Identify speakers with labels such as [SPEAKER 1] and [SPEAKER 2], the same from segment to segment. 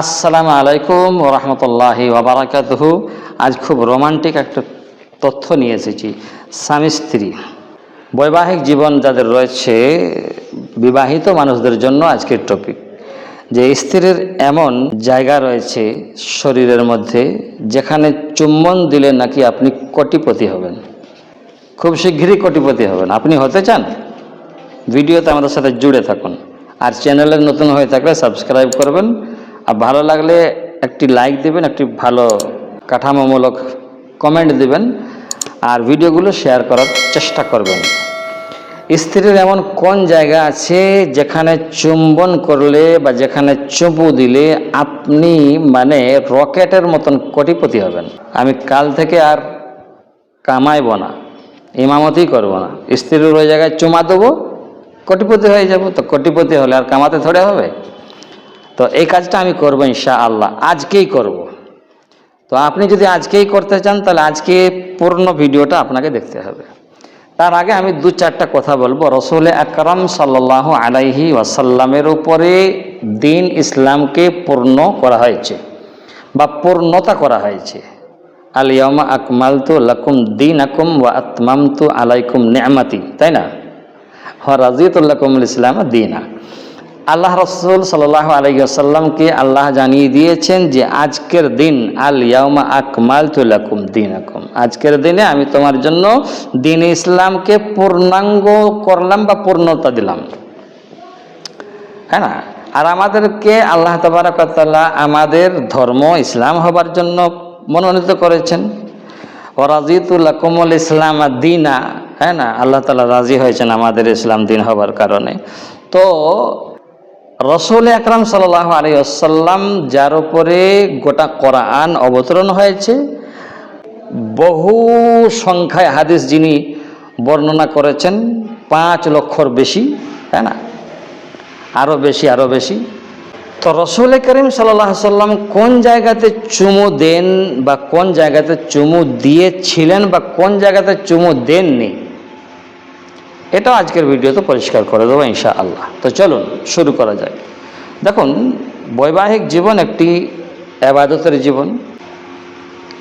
[SPEAKER 1] আসসালামু আলাইকুম রহমতুল্লাহি ওবরাকাতহু আজ খুব রোমান্টিক একটা তথ্য নিয়ে এসেছি। স্বামী, স্ত্রী। বৈবাহিক জীবন যাদের রয়েছে, বিবাহিত মানুষদের জন্য আজকের টপিক যে স্ত্রীর এমন জায়গা রয়েছে শরীরের মধ্যে, যেখানে চুম্বন দিলে নাকি আপনি কোটিপতি হবেন। খুব শীঘ্রই কোটিপতি হবেন। আপনি হতে চান? ভিডিওতে আমাদের সাথে জুড়ে থাকুন। আর চ্যানেলের নতুন হয়ে থাকলে সাবস্ক্রাইব করবেন। আর ভালো লাগলে একটি লাইক দেবেন, একটি ভালো কাঠামোমূলক কমেন্ট দেবেন আর ভিডিওগুলো শেয়ার করার চেষ্টা করবেন। স্ত্রীর এমন কোন জায়গা আছে যেখানে চুম্বন করলে বা যেখানে চুপু দিলে আপনি মানে রকেটের মতন কোটিপতি হবেন? আমি কাল থেকে আর কামাইব না, ইমামতি করব না। স্ত্রীর ওই জায়গায় চুমা দেবো, কোটিপতি হয়ে যাব, তো কোটিপতি হলে আর কামাতে থোড়ে হবে? তো এই কাজটা আমি করব ইনশা আল্লাহ আজকেই করব। তো আপনি যদি আজকেই করতে চান, তাহলে আজকে পূর্ণ ভিডিওটা আপনাকে দেখতে হবে। তার আগে আমি দু চারটা কথা বলব। রসুল আকরম সাল্লাহ আলাইহি ওয়াসাল্লামের উপরে দিন ইসলামকে পূর্ণ করা হয়েছে বা পূর্ণতা করা হয়েছে। আলিয়ামা আকমালতু লাকুম দিন আকুম ওয়া আতমামতু আলাইকুম নেমাতি। তাই না? হ রাজিতুল্লাকুমুল ইসলাম দিনা। আল্লাহ রসুল সাল্লাহ আলাইসাল্লামকে আল্লাহ জানিয়ে দিয়েছেন যে আজকের দিন, আল ইয়াউমা আকমাল তুলাকুম দিন আকুম আজকের দিনে আমি তোমার জন্য দিন ইসলামকে পূর্ণাঙ্গ করলাম বা পূর্ণতা দিলাম। হ্যাঁ না? আর আমাদেরকে আল্লাহ তবরাকতাল্লাহ আমাদের ধর্ম ইসলাম হবার জন্য মনোনীত করেছেন। ওরাজিতুল্লাহ কোমল ইসলাম দিনা। হ্যাঁ না? আল্লাহ তালা রাজি হয়েছেন আমাদের ইসলাম দিন হবার কারণে। তো রসুল আকরাম সাল্লাহ আলী আসাল্লাম যার উপরে গোটা কোরআন অবতরণ হয়েছে, বহু সংখ্যায় হাদিস যিনি বর্ণনা করেছেন, পাঁচ লক্ষর বেশি, তাই না? আরও বেশি আরও বেশি। তো রসুল করিম সাল্লাহ সাল্লাম কোন জায়গাতে চুমু দেন বা কোন জায়গাতে চুমু দিয়েছিলেন বা কোন জায়গাতে চুমু দেননি? এটাও আজকের ভিডিওতে পরিষ্কার করে দেবো ইনশা আল্লাহ তো চলুন, শুরু করা যায় দেখুন, বৈবাহিক জীবন একটি আবাদতের জীবন।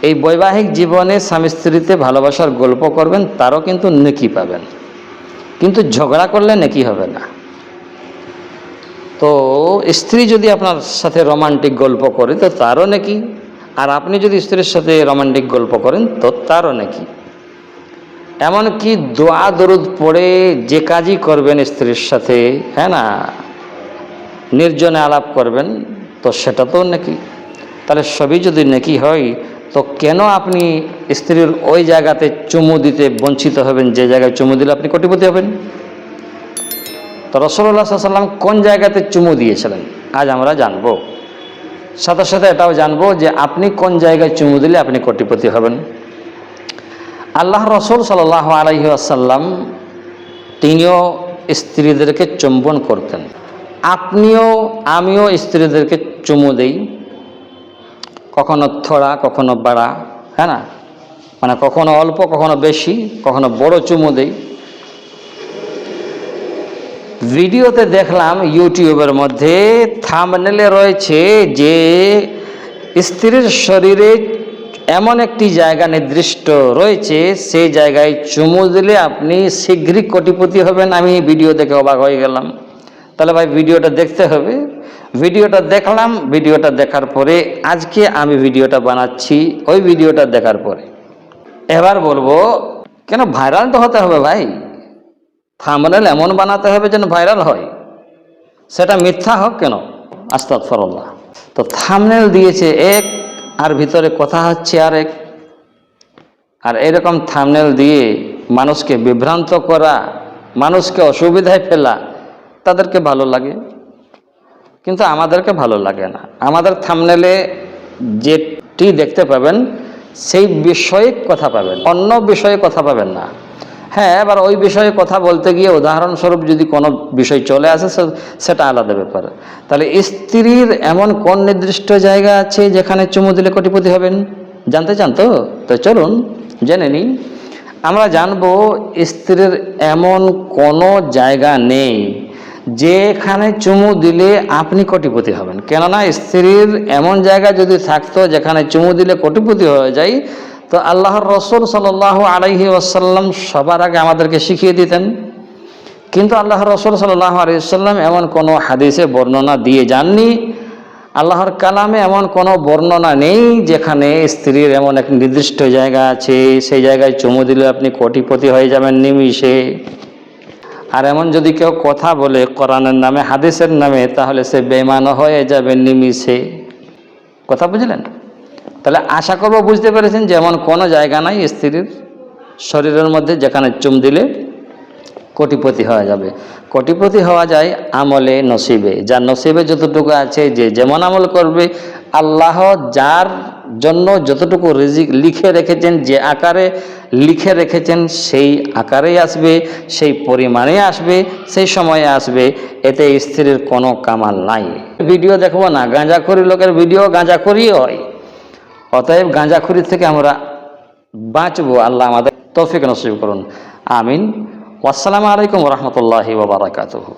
[SPEAKER 1] এই বৈবাহিক জীবনে স্বামী স্ত্রীতে ভালোবাসার গল্প করবেন, তারও কিন্তু নেকি পাবেন। কিন্তু ঝগড়া করলে নেকি হবে না। তো স্ত্রী যদি আপনার সাথে রোমান্টিক গল্প করে, তো তারও নাকি। আর আপনি যদি স্ত্রীর সাথে রোমান্টিক গল্প করেন, তো তারও নাকি। এমনকি দোয়া, দরুদ পড়ে যে কাজই করবেন স্ত্রীর সাথে হ্যাঁ না? নির্জনে আলাপ করবেন, তো সেটা তো নাকি। তাহলে সবই যদি নাকি হয়, তো কেন আপনি স্ত্রীর ওই জায়গাতে চুমু দিতে বঞ্চিত হবেন, যে জায়গায় চুমু দিলে আপনি কোটিপতি হবেন? তো রসল্লা সাল্লাম কোন জায়গাতে চুমু দিয়েছিলেন? আজ আমরা জানব। সাথে সাথে এটাও জানব যে আপনি কোন জায়গায় চুমু দিলে আপনি কোটিপতি হবেন। আল্লাহ রসুল সাল আলহি আসাল্লাম তিনিও স্ত্রীদেরকে চুম্বন করতেন। আপনিও আমিও স্ত্রীদেরকে চুমু দেই। কখনো থোড়া, কখনো বাড়া হ্যাঁ না? মানে কখনো অল্প, কখনো বেশি, কখনো বড় চুমু দেই। ভিডিওতে দেখলাম ইউটিউবের মধ্যে থামনেলে রয়েছে যে স্ত্রীর শরীরে এমন একটি জায়গা নির্দিষ্ট রয়েছে, সেই জায়গায় চুমু দিলে আপনি শীঘ্রই কোটিপতি হবেন। আমি ভিডিও দেখে অবাক হয়ে গেলাম। তাহলে ভাই, ভিডিওটা দেখতে হবে। ভিডিওটা দেখলাম, ভিডিওটা দেখার পরে আজকে আমি ভিডিওটা বানাচ্ছি, ওই ভিডিওটা দেখার পরে। এবার বলব, কেন ভাইরাল তো হতে হবে ভাই? থামনেল এমন বানাতে হবে যেন ভাইরাল হয়। সেটা মিথ্যা হোক কেন? আস্তাদ ফরল্লাহ তো থামনেল দিয়েছে এক আর ভিতরে কথা হচ্ছে আরেক। আর এরকম থামনেল দিয়ে মানুষকে বিভ্রান্ত করা, মানুষকে অসুবিধায় ফেলা, তাদেরকে ভালো লাগে। কিন্তু আমাদেরকে ভালো লাগে না। আমাদের থামনেলে যেটি দেখতে পাবেন, সেই বিষয়ে কথা পাবেন। অন্য বিষয়ে কথা পাবেন না। হ্যাঁ এবার ওই বিষয়ে কথা বলতে গিয়ে উদাহরণস্বরূপ যদি কোনো বিষয় চলে আসে সেটা আলাদা ব্যাপার। তাহলে স্ত্রীর এমন কোন নির্দিষ্ট জায়গা আছে যেখানে চুমু দিলে কোটিপতি হবেন? জানতে চান তো? তো চলুন, জেনে নিই। আমরা জানব স্ত্রীর এমন কোনো জায়গা নেই যেখানে চুমু দিলে আপনি কোটিপতি হবেন। কেননা স্ত্রীর এমন জায়গা যদি থাকতো যেখানে চুমু দিলে কোটিপতি হয়ে যায় তো আল্লাহর রসুল সাল আলাইহি ওয়াসাল্লাম সবার আগে আমাদেরকে শিখিয়ে দিতেন। কিন্তু আল্লাহ রসুল সাল্লাহ আলাইসাল্লাম এমন কোনো হাদিসে বর্ণনা দিয়ে যাননি। আল্লাহর কালামে এমন কোনো বর্ণনা নেই যেখানে স্ত্রীর এমন এক নির্দিষ্ট জায়গা আছে, সেই জায়গায় চুমু দিলে আপনি কোটিপতি হয়ে যাবেন নিমিষে। আর এমন যদি কেউ কথা বলে কোরআনের নামে, হাদিসের নামে, তাহলে সে বেমান হয়ে যাবে নিমিষে। কথা বুঝলেন? তাহলে আশা করব বুঝতে পেরেছেন যে এমন কোনো জায়গা নাই স্ত্রীর শরীরের মধ্যে যেখানে চুম দিলে কোটিপতি হওয়া যাবে। কোটিপতি হওয়া যায় আমলে নসিবে। যার নসিবে যতটুকু আছে যে যেমন আমল করবে, আল্লাহ যার জন্য যতটুকু রিজিক লিখে রেখেছেন, যে আকারে লিখে রেখেছেন, সেই আকারেই আসবে, সেই পরিমাণে আসবে, সেই সময়ে আসবে। এতে স্ত্রীর কোনো কামাল নাই। ভিডিও দেখব না গাঁজাখড়ি লোকের ভিডিও গাঁজাখড়ি হয়। অতএব গাঁজাখুরি থেকে আমরা বাঁচবো। আল্লাহ আমাদের তৌফিক নসিব করুন। আমিন। আসসালামু আলাইকুম রহমতুল্লাহি বারাকাতুহু।